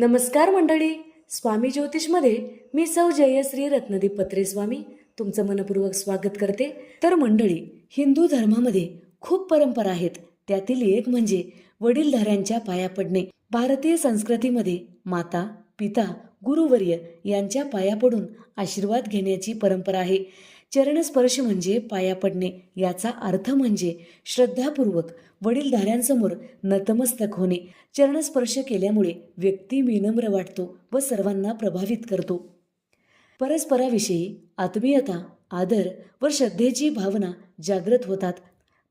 नमस्कार मंडळी. स्वामी ज्योतिषमध्ये मी सौ जयश्री रत्नदीप पत्रे स्वामी तुमचं मनपूर्वक स्वागत करते. तर मंडळी हिंदू धर्मामध्ये खूप परंपरा आहेत. त्यातील एक म्हणजे वडीलधाऱ्यांच्या पाया पडणे. भारतीय संस्कृतीमध्ये माता पिता गुरुवर्य यांच्या पाया पडून आशीर्वाद घेण्याची परंपरा आहे. चरणस्पर्श म्हणजे पाया पडणे याचा अर्थ म्हणजे श्रद्धापूर्वक वडीलधाऱ्यांसमोर नतमस्तक होणे. चरणस्पर्श केल्यामुळे व्यक्ती विनम्र वाटतो व सर्वांना प्रभावित करतो. परस्पराविषयी आत्मीयता आदर व श्रद्धेची भावना जागृत होतात.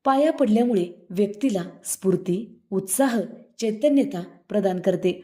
पाया पडल्यामुळे व्यक्तीला स्फूर्ती उत्साह चैतन्यता प्रदान करते.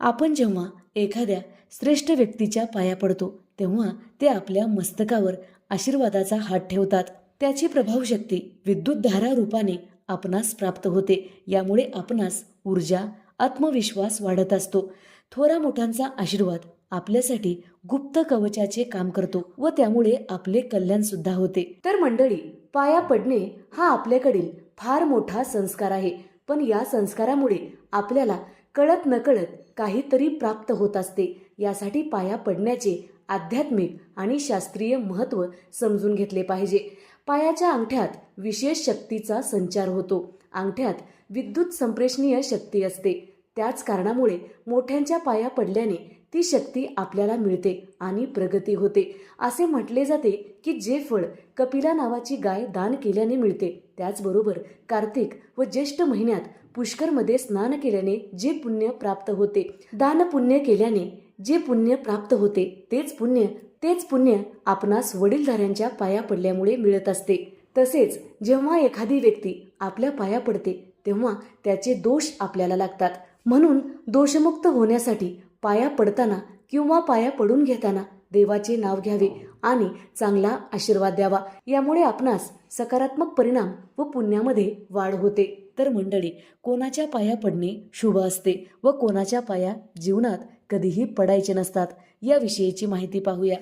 आपण जेव्हा एखाद्या श्रेष्ठ व्यक्तीच्या पाया पडतो तेव्हा ते आपल्या मस्तकावर आशीर्वादाचा हात ठेवतात. त्याची प्रभावशक्ती विद्युत धारा रूपाने आपणास प्राप्त होते. यामुळे आपणास ऊर्जा आत्मविश्वास वाढत असतो. थोरा मोठ्यांचा आशीर्वाद आपल्यासाठी गुप्त कवचाचे काम करतो व त्यामुळे आपले कल्याण सुद्धा होते. तर मंडळी पाया पडणे हा आपल्याकडील फार मोठा संस्कार आहे. पण या संस्कारामुळे आपल्याला कळत नकळत काहीतरी प्राप्त होत असते. यासाठी पाया पडण्याचे आध्यात्मिक आणि शास्त्रीय महत्त्व समजून घेतले पाहिजे. पायाच्या अंगठ्यात विशेष शक्तीचा संचार होतो. अंगठ्यात विद्युत संप्रेषणीय शक्ती असते. त्याच कारणामुळे मोठ्यांच्या पाया पडल्याने ती शक्ती आपल्याला मिळते आणि प्रगती होते. असे म्हटले जाते की जे फळ कपिला नावाची गाय दान केल्याने मिळते. त्याचबरोबर कार्तिक व ज्येष्ठ महिन्यात पुष्करमध्ये स्नान केल्याने जे पुण्य प्राप्त होते. दान पुण्य केल्याने जे पुण्य प्राप्त होते तेच पुण्य तेच पुण्य आपणास वडीलधाऱ्यांच्या पाया पडल्यामुळे मिळत असते. तसेच जेव्हा एखादी व्यक्ती आपल्या पाया पडते तेव्हा त्याचे दोष आपल्याला लागतात. म्हणून दोषमुक्त होण्यासाठी पाया पडताना किंवा पाया पडून घेताना देवाचे नाव घ्यावे आणि चांगला आशीर्वाद द्यावा. यामुळे आपणास सकारात्मक परिणाम व पुण्यामध्ये वाढ होते. तर मंडळी कोणाच्या पाया पडणे शुभ असते व कोणाच्या पाया जीवनात कधीही पडायचे नसतात. याविषयीची माहिती पाहूया.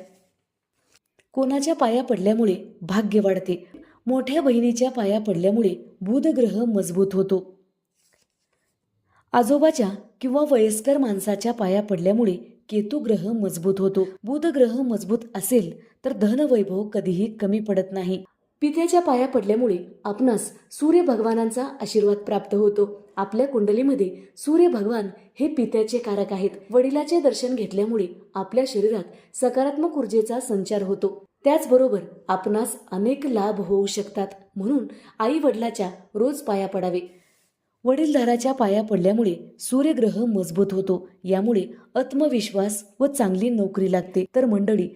कोणाच्या पाया पडल्यामुळे भाग्य वाढते. मोठ्या बहिणीच्या पाया पडल्यामुळे बुधग्रह मजबूत होतो. आजोबाच्या किंवा वयस्कर माणसाच्या पाया पडल्यामुळे केतू ग्रह मजबूत होतो. बुध ग्रह मजबूत असेल तर धनवैभव कधीही कमी पडत नाही. पित्याच्या पाया पडल्यामुळे आपणास सूर्य भगवानांचा आशीर्वाद प्राप्त होतो. आपल्या कुंडलीमध्ये सूर्य भगवान हे पित्याचे कारक आहेत. वडिलाचे दर्शन घेतल्यामुळे आपल्या शरीरात सकारात्मक ऊर्जेचा संचार होतो. त्याचबरोबर आपणास अनेक लाभ होऊ शकतात म्हणून आई वडिलाच्या रोज पाया पडावे. वडीलधाराच्या पाया पडल्यामुळे सूर्यग्रह मजबूत होतो. यामुळे आत्मविश्वास व चांगली नोकरी लागते. तर मंडळी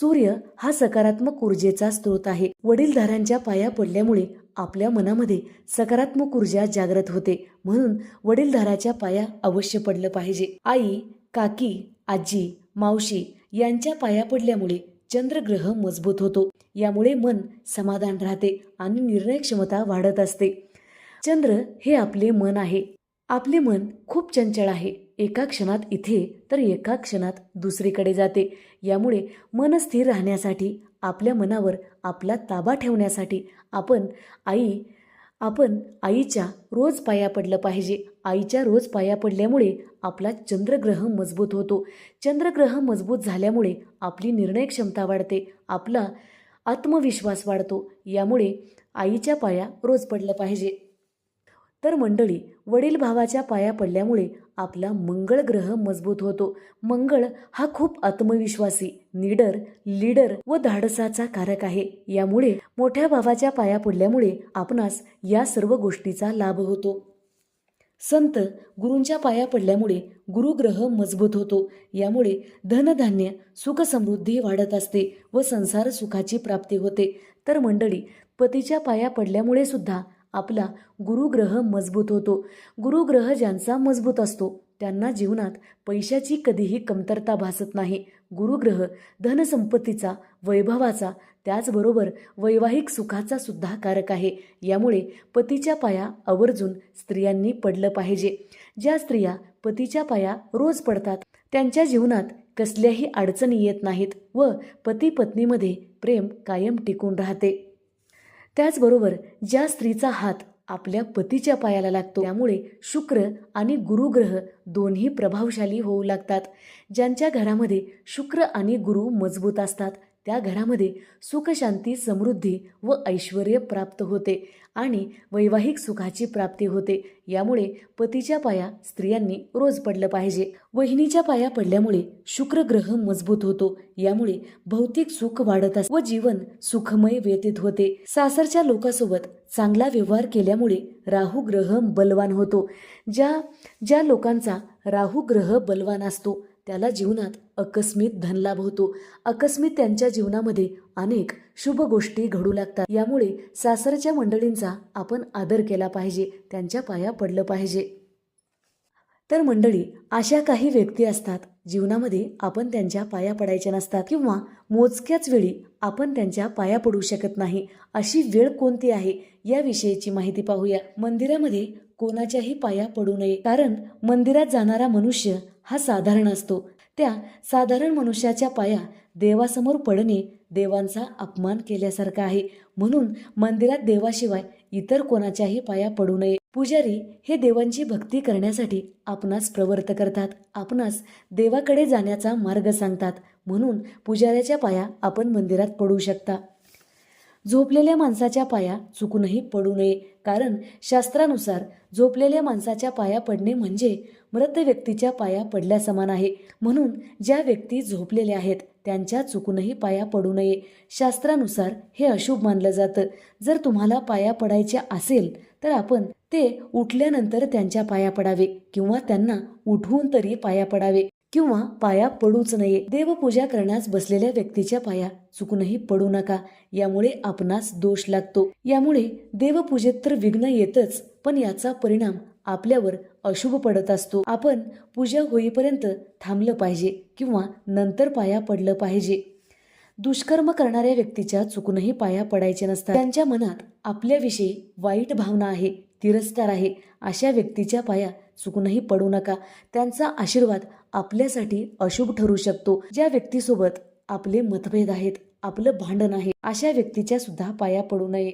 सूर्य हा सकारात्मक ऊर्जेचा स्रोत आहे. वडीलधाऱ्यांच्या पाया पडल्यामुळे आपल्या मनामध्ये सकारात्मक ऊर्जा जागृत होते. म्हणून वडीलधाराच्या पाया अवश्य पडलं पाहिजे. आई काकी आजी मावशी यांच्या पाया पडल्यामुळे चंद्रग्रह मजबूत होतो. यामुळे मन समाधान राहते आणि निर्णय क्षमता वाढत असते. चंद्र हे आपले मन आहे. आपले मन खूप चंचल आहे. एका क्षणात इथे तर एका क्षणात दुसरीकडे जाते. यामुळे मन स्थिर राहण्यासाठी आपल्या मनावर आपला ताबा ठेवण्यासाठी आपण आई आपण आईच्या रोज पाया पडलं पाहिजे. आईच्या रोज पाया पडल्यामुळे आपला चंद्रग्रह मजबूत होतो. चंद्रग्रह मजबूत झाल्यामुळे आपली निर्णय क्षमता वाढते. आपला आत्मविश्वास वाढतो. यामुळे आईच्या पाया रोज पडलं पाहिजे. तर मंडळी वडील भावाच्या पाया पडल्यामुळे आपला मंगळ ग्रह मजबूत होतो. मंगळ हा खूप आत्मविश्वासी निडर लीडर व धाडसाचा कारक आहे. यामुळे मोठ्या भावाच्या पाया पडल्यामुळे आपणास या सर्व गोष्टीचा लाभ होतो. संत गुरूंच्या पाया पडल्यामुळे गुरुग्रह मजबूत होतो. यामुळे धनधान्य सुखसमृद्धी वाढत असते व संसार सुखाची प्राप्ती होते. तर मंडळी पतीच्या पाया पडल्यामुळे सुद्धा आपला गुरुग्रह मजबूत होतो. गुरुग्रह ज्यांचा मजबूत असतो त्यांना जीवनात पैशाची कधीही कमतरता भासत नाही. गुरुग्रह धनसंपत्तीचा वैभवाचा त्याचबरोबर वैवाहिक सुखाचा सुद्धा कारक आहे. यामुळे पतीच्या पाया आवर्जून स्त्रियांनी पडलं पाहिजे. ज्या स्त्रिया पतीच्या पाया रोज पडतात त्यांच्या जीवनात कसल्याही अडचणी येत नाहीत व पती पत्नीमध्ये प्रेम कायम टिकून राहते. त्याचबरोबर ज्या स्त्रीचा हात आपल्या पतीच्या पायाला लागतो त्यामुळे शुक्र आणि गुरुग्रह दोन्ही प्रभावशाली होऊ लागतात. ज्यांच्या घरामध्ये शुक्र आणि गुरु मजबूत असतात त्या घरामध्ये सुखशांती समृद्धी व ऐश्वर प्राप्त होते आणि वैवाहिक सुखाची प्राप्ती होते. यामुळे पतीच्या पाया स्त्रियांनी रोज पडलं पाहिजे. वहिनीच्या पाया पडल्यामुळे शुक्र ग्रह मजबूत होतो. यामुळे भौतिक सुख वाढत असते व जीवन सुखमय व्यतीत होते. सासरच्या लोकांसोबत चांगला व्यवहार केल्यामुळे राहू ग्रह बलवान होतो. ज्या ज्या लोकांचा राहू ग्रह बलवान असतो त्याला जीवनात अकस्मित धनलाभ होतो. अकस्मित त्यांच्या जीवनामध्ये अनेक शुभ गोष्टी घडू लागतात. यामुळे सासरच्या मंडळींचा आपण आदर केला पाहिजे त्यांच्या पाया पडलं पाहिजे. तर मंडळी अशा काही व्यक्ती असतात जीवनामध्ये आपण त्यांच्या पाया पडायच्या नसतात किंवा मोजक्याच वेळी आपण त्यांच्या पाया पडू शकत नाही. अशी वेळ कोणती आहे? याविषयीची माहिती पाहूया. मंदिरामध्ये कोणाच्याही पाया पडू नये. कारण मंदिरात जाणारा मनुष्य हा साधारण असतो. त्या साधारण मनुष्याच्या पाया देवासमोर पडणे देवांचा अपमान केल्यासारखा आहे. म्हणून मंदिरात देवाशिवाय इतर कोणाच्याही पाया पडू नये. पुजारी हे देवांची भक्ती करण्यासाठी आपणास प्रवर्त करतात. आपणास देवाकडे जाण्याचा मार्ग सांगतात. म्हणून पुजाऱ्याच्या पाया आपण मंदिरात पडू शकता. झोपलेल्या माणसाच्या पाया चुकूनही पडू नये. कारण शास्त्रानुसार झोपलेल्या माणसाच्या पाया पडणे म्हणजे मृत व्यक्तीच्या पाया पडल्या समान आहे. म्हणून ज्या व्यक्ती झोपलेल्या आहेत त्यांच्या चुकूनही पाया पडू नये. शास्त्रानुसार हे अशुभ मानलं जातं. जर तुम्हाला पाया पडायचे असेल तर आपण ते उठल्यानंतर त्यांच्या पाया पडावे किंवा त्यांना उठवून तरी पाया पडावे. किंवा पाया पडूच नये. देवपूजा करण्यास बसलेल्या व्यक्तीच्या पाया चुकूनही पडू नका. यामुळे आपणास दोष लागतो. यामुळे देवपूजेत तर विघ्न येतच पण याचा परिणाम आपल्यावर अशुभ पडत असतो. आपण पूजा होईपर्यंत थांबलं पाहिजे किंवा नंतर पाया पडलं पाहिजे. दुष्कर्म करणाऱ्या व्यक्तीच्या चुकूनही पाया पडायचे नसतात. त्यांच्या मनात आपल्याविषयी वाईट भावना आहे तिरस्कार आहे. अशा व्यक्तीच्या पाया चुकूनही पडू नका. त्यांचा आशीर्वाद आपल्यासाठी अशुभ ठरू शकतो. ज्या व्यक्तीसोबत आपले मतभेद आहेत आपलं भांडण आहे अशा व्यक्तीच्या सुद्धा पाया पडू नये.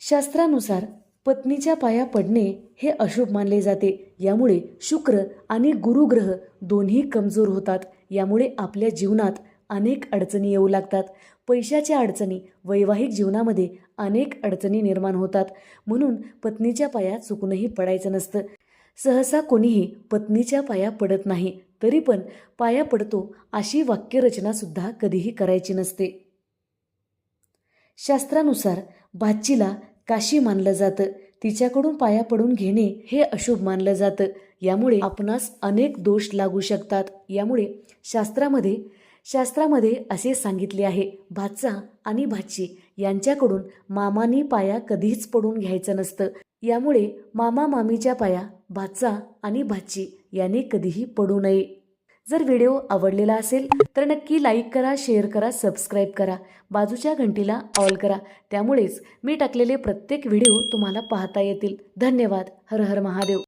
शास्त्रानुसार पत्नीच्या पाया पडणे हे अशुभ मानले जाते. यामुळे शुक्र आणि गुरुग्रह दोन्ही कमजोर होतात. यामुळे आपल्या जीवनात अनेक अडचणी येऊ लागतात. पैशाच्या अडचणी वैवाहिक जीवनामध्ये अनेक अडचणी निर्माण होतात. म्हणून पत्नीच्या पाया चुकूनही पडायचं नसतं. सहसा कोणीही पत्नीच्या पाया पडत नाही तरी पण पाया पडतो अशी वाक्यरचनासुद्धा कधीही करायची नसते. शास्त्रानुसार भाचीला काशी मानलं जातं. तिच्याकडून पाया पडून घेणे हे अशुभ मानलं जातं. यामुळे आपणास अनेक दोष लागू शकतात. यामुळे शास्त्रामध्ये शास्त्रामध्ये असे सांगितले आहे भाचा आणि भाची यांच्याकडून मामानी पाया कधीच पडून घ्यायचं नसतं. यामुळे मामा मामीच्या पाया भाचा आणि भाची यांनी कधीही पडू नये. जर व्हिडिओ आवडलेला असेल तर नक्की लाईक करा शेअर करा सबस्क्राईब करा. बाजूच्या घंटीला ऑल करा. त्यामुळेच मी टाकलेले प्रत्येक व्हिडिओ तुम्हाला पाहता येतील. धन्यवाद. हर हर महादेव.